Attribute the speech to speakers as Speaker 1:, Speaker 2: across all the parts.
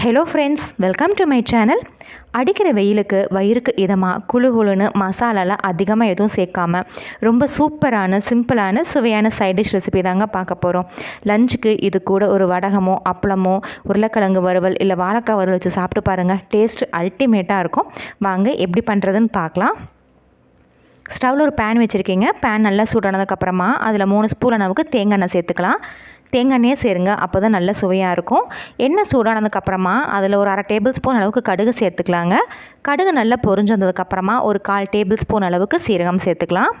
Speaker 1: Hello friends welcome to my channel அடிக்கிற வெயிலுக்கு வயிறுக்கு இதமாக குழு குழுன்னு மசாலாலாம் அதிகமாக எதுவும் சேர்க்காம ரொம்ப சூப்பரான சிம்பிளான சுவையான சைட் டிஷ் ரெசிபி தாங்க பார்க்க போகிறோம் லஞ்சுக்கு இது கூட ஒரு வடகமோ அப்பளமோ உருளைக்கிழங்கு வறுவல் இல்லை வாழைக்காய் வறுவல் வச்சு சாப்பிட்டு பாருங்கள் டேஸ்ட் அல்டிமேட்டாக இருக்கும். வாங்க எப்படி பண்ணுறதுன்னு பார்க்கலாம். ஸ்டவ்வில் ஒரு பேன் வச்சுருக்கீங்க. பேன் நல்லா சூடானதுக்கப்புறமா அதில் மூணு ஸ்பூன் அளவுக்கு தேங்காய் எண்ணெய் சேர்த்துக்கலாம். தேங்காய் எண்ணெயே சேருங்க. அப்போ தான் நல்ல சுவையாக இருக்கும். எண்ணெய் சூடானதுக்கப்புறமா அதில் ஒரு அரை டேபிள் ஸ்பூன் அளவுக்கு கடுகு சேர்த்துக்கலாங்க. கடுகு நல்லா பொரிஞ்சு வந்ததுக்கப்புறமா ஒரு கால் டேபிள் ஸ்பூன் அளவுக்கு சீரகம் சேர்த்துக்கலாம்.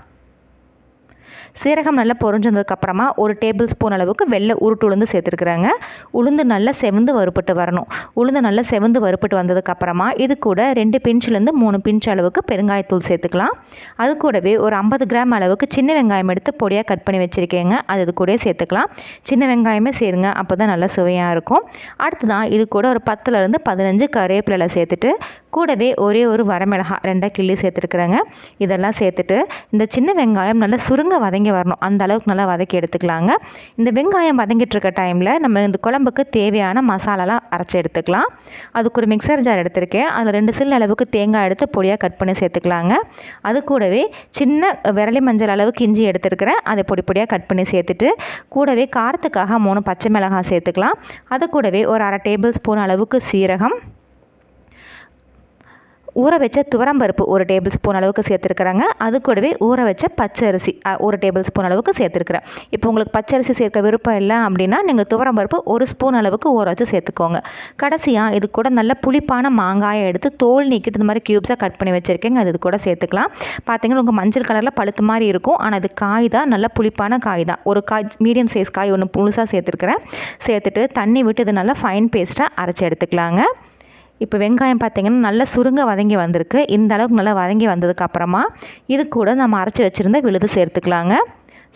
Speaker 1: சீரகம் நல்லா பொறிஞ்சதுக்கப்புறமா ஒரு டேபிள் ஸ்பூன் அளவுக்கு வெள்ளை உருட்டு உளுந்து சேர்த்துருக்குறாங்க. உளுந்து நல்லா செவந்து வறுப்பட்டு வரணும். உளுந்து நல்லா செவந்து வறுப்பட்டு வந்ததுக்கப்புறமா இது கூட ரெண்டு பிஞ்சிலேருந்து மூணு பிஞ்ச் அளவுக்கு பெருங்காயத்தூள் சேர்த்துக்கலாம். அது கூடவே ஒரு ஐம்பது கிராம் அளவுக்கு சின்ன வெங்காயம் எடுத்து பொடியாக கட் பண்ணி வச்சுருக்கேங்க. அது இது கூட சேர்த்துக்கலாம். சின்ன வெங்காயமே சேருங்க. அப்போ தான் நல்லா சுவையாக இருக்கும். அடுத்ததான் இது கூட ஒரு பத்துலேருந்து பதினஞ்சு கருவேப்பிலை சேர்த்துட்டு கூடவே ஒரே ஒரு வரமிளகா ரெண்டாக கிள்ளி சேர்த்துருக்குறேங்க. இதெல்லாம் சேர்த்துட்டு இந்த சின்ன வெங்காயம் நல்லா சுருங்க வதங்கி வரணும். அந்த அளவுக்கு நல்லா வதக்கி எடுத்துக்கலாங்க. இந்த வெங்காயம் வதங்கிட்டு இருக்க டைமில் நம்ம இந்த குழம்புக்கு தேவையான மசாலாலாம் அரைச்சி எடுத்துக்கலாம். அதுக்கு ஒரு மிக்சர் ஜார் எடுத்திருக்கேன். அதில் ரெண்டு சில் அளவுக்கு தேங்காய் எடுத்து பொடியாக கட் பண்ணி சேர்த்துக்கலாங்க. அது கூடவே சின்ன விரலி மஞ்சள் அளவுக்கு இஞ்சி எடுத்துருக்கிறேன். அதை பொடி பொடியாக கட் பண்ணி சேர்த்துட்டு கூடவே காரத்துக்காக மூணு பச்சை மிளகாய் சேர்த்துக்கலாம். அது கூடவே ஒரு அரை டேபிள் ஸ்பூன் அளவுக்கு சீரகம். ஊற வச்ச துவரம்பருப்பு ஒரு டேபிள் ஸ்பூன் அளவுக்கு சேர்த்துருக்குறாங்க. அது கூடவே ஊற வச்ச பச்சரிசி ஒரு டேபிள் ஸ்பூன் அளவுக்கு சேர்த்துருக்குறேன். இப்போ உங்களுக்கு பச்சரிசி சேர்க்க விருப்பம் இல்லை அப்படின்னா நீங்கள் துவரம்பருப்பு ஒரு ஸ்பூன் அளவுக்கு ஊற வச்சு சேர்த்துக்கோங்க. கடைசியாக இது கூட நல்ல புளிப்பான மாங்காயை எடுத்து தோல் நீக்கிட்டு இந்த மாதிரி க்யூப்ஸாக கட் பண்ணி வச்சுருக்கேங்க. அது இது கூட சேர்த்துக்கலாம். பார்த்தீங்கன்னா உங்கள் மஞ்சள் கலரில் பழுத்து மாதிரி இருக்கும். ஆனால் அது காய் தான் நல்ல புளிப்பான காய் தான். ஒரு காய் மீடியம் சைஸ் காய் ஒன்று புதுசாக சேர்த்துருக்குறேன். சேர்த்துட்டு தண்ணி விட்டு இது நல்லா ஃபைன் பேஸ்ட்டாக அரைச்சி எடுத்துக்கலாங்க. இப்போ வெங்காயம் பார்த்திங்கன்னா நல்லா சுருங்க வதங்கி வந்திருக்கு. இந்த அளவுக்கு நல்லா வதங்கி வந்ததுக்கப்புறமா இது கூட நம்ம அரைச்சி வச்சுருந்த விழுது சேர்த்துக்கலாங்க.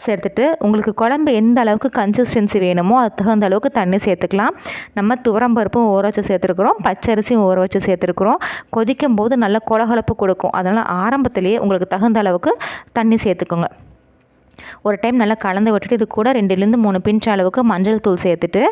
Speaker 1: சேர்த்துட்டு உங்களுக்கு குழம்பு எந்த அளவுக்கு கன்சிஸ்டன்சி வேணுமோ அது தகுந்த அளவுக்கு தண்ணி சேர்த்துக்கலாம். நம்ம துவரம்பருப்பும் ஊற வச்சு சேர்த்துருக்குறோம். பச்சரிசியும் ஊற வச்சு சேர்த்துருக்குறோம். கொதிக்கும் போது நல்ல கொலகொலப்பு கொடுக்கும். அதனால் ஆரம்பத்திலேயே உங்களுக்கு தகுந்த அளவுக்கு தண்ணி சேர்த்துக்கோங்க. ஒரு டைம் நல்லா கலந்து விட்டுட்டு இது கூட ரெண்டுலேருந்து மூணு பிஞ்ச் அளவுக்கு மஞ்சள் தூள் சேர்த்துட்டு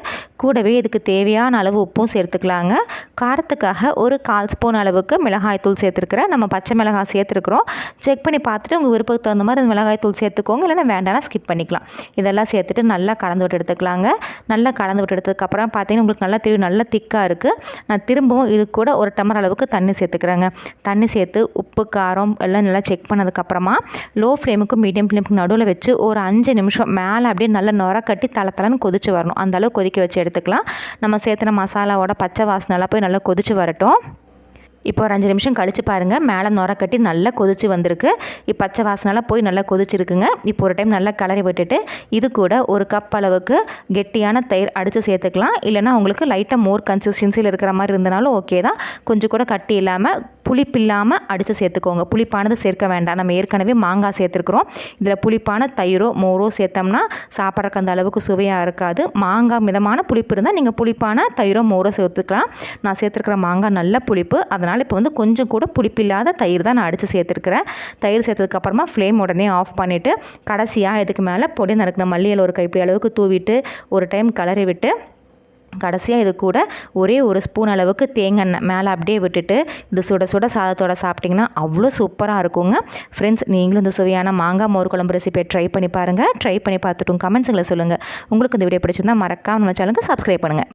Speaker 1: கூடவே இதுக்கு தேவையான அளவு உப்பும் சேர்த்துக்கலாங்க. காரத்துக்காக ஒரு கால் ஸ்பூன் அளவுக்கு மிளகாய் தூள் சேர்த்துருக்குறேன். நம்ம பச்சை மிளகாய் சேர்த்துருக்குறோம். செக் பண்ணி பார்த்துட்டு உங்கள் விருப்பத்துக்கு தகுந்த மாதிரி அந்த மிளகாய் தூள் சேர்த்துக்கோங்க. இல்லைனா வேண்டாம்னா ஸ்கிப் பண்ணிக்கலாம். இதெல்லாம் சேர்த்துட்டு நல்லா கலந்து விட்டு எடுத்துக்கலாங்க. நல்லா கலந்து விட்டு எடுத்ததுக்கப்புறம் பார்த்தீங்கன்னா உங்களுக்கு நல்லா தெரியும் நல்லா திக்காக இருக்குது நான் திரும்பவும் இது கூட ஒரு டம்ளர் அளவுக்கு தண்ணி சேர்த்துக்கிறேங்க. தண்ணி சேர்த்து உப்பு காரம் எல்லாம் நல்லா செக் பண்ணதுக்கப்புறமா லோ ஃப்ளேமுக்கும் மீடியம் ஃப்ளேமுக்கு நடுவில் வச்சு வச்சு ஒரு அஞ்சு நிமிஷம் மேலே அப்படியே நல்லா நுர கட்டி தலை தலைன்னு கொதிச்சு வரணும். அந்தளவு கொதிக்க வச்சு எடுத்துக்கலாம். நம்ம சேர்த்துன மசாலாவோட பச்சை வாசனைலாம் போய் நல்லா கொதிச்சு வரட்டும். இப்போ ஒரு அஞ்சு நிமிஷம் கழித்து பாருங்கள் மேலே நுர கட்டி நல்லா கொதிச்சு வந்திருக்கு. இப்போ பச்சை வாசனெல்லாம் போய் நல்லா கொதிச்சிருக்குங்க. இப்போ ஒரு டைம் நல்லா கலரி விட்டுட்டு இது கூட ஒரு கப் அளவுக்கு கெட்டியான தயிர் அடித்து சேர்த்துக்கலாம். இல்லைனா உங்களுக்கு லைட்டாக மோர் கன்சிஸ்டன்சியில் இருக்கிற மாதிரி இருந்தனாலும் ஓகே தான். கொஞ்சம் கூட கட்டி இல்லாமல் புளிப்பு இல்லாமல் அடித்து சேர்த்துக்கோங்க. புளிப்பானது சேர்க்க வேண்டாம். நம்ம ஏற்கனவே மாங்காய் சேர்த்துருக்குறோம். இதில் புளிப்பான தயிரோ மோரோ சேர்த்தோம்னா சாப்பிட்றக்கு அந்த அளவுக்கு சுவையாக இருக்காது. மாங்காய் மிதமான புளிப்பு இருந்தால் நீங்கள் புளிப்பான தயிரோ மோரோ சேர்த்துக்கலாம். நான் சேர்த்துருக்குற மாங்காய் நல்ல புளிப்பு. அதனால் இப்போ வந்து கொஞ்சம் கூட புளிப்பில்லாத தயிர் தான் நான் அடித்து சேர்த்துருக்குறேன். தயிர் சேர்த்ததுக்கப்புறமா ஃப்ளேம் உடனே ஆஃப் பண்ணிவிட்டு கடைசியாக இதுக்கு மேலே பொடி நறுக்கின மல்லியில் ஒரு கைப்பிடி அளவுக்கு தூவிட்டு ஒரு டைம் கலரி விட்டு கடைசியாக இது கூட ஒரே ஒரு ஸ்பூன் அளவுக்கு தேங்காய் மேலே அப்படியே விட்டுட்டு இது சுட சுட சாதத்தோட சாப்பிட்டிங்கன்னா அவ்வளோ சூப்பராக இருக்குங்க. ஃப்ரெண்ட்ஸ் நீங்களும் இந்த சுவையான மாங்காய் மோர் குழம்பு ரெசிபியை ட்ரை பண்ணி பாருங்கள் ட்ரை பண்ணி பார்த்துட்டும். கமெண்ட்ஸுங்களை சொல்லுங்கள் உங்களுக்கு இந்த வீடியோ பிடிச்சிருந்தால் மறக்காமல் நம்ம சேனலுக்கு சப்ஸ்கிரைப் பண்ணுங்கள்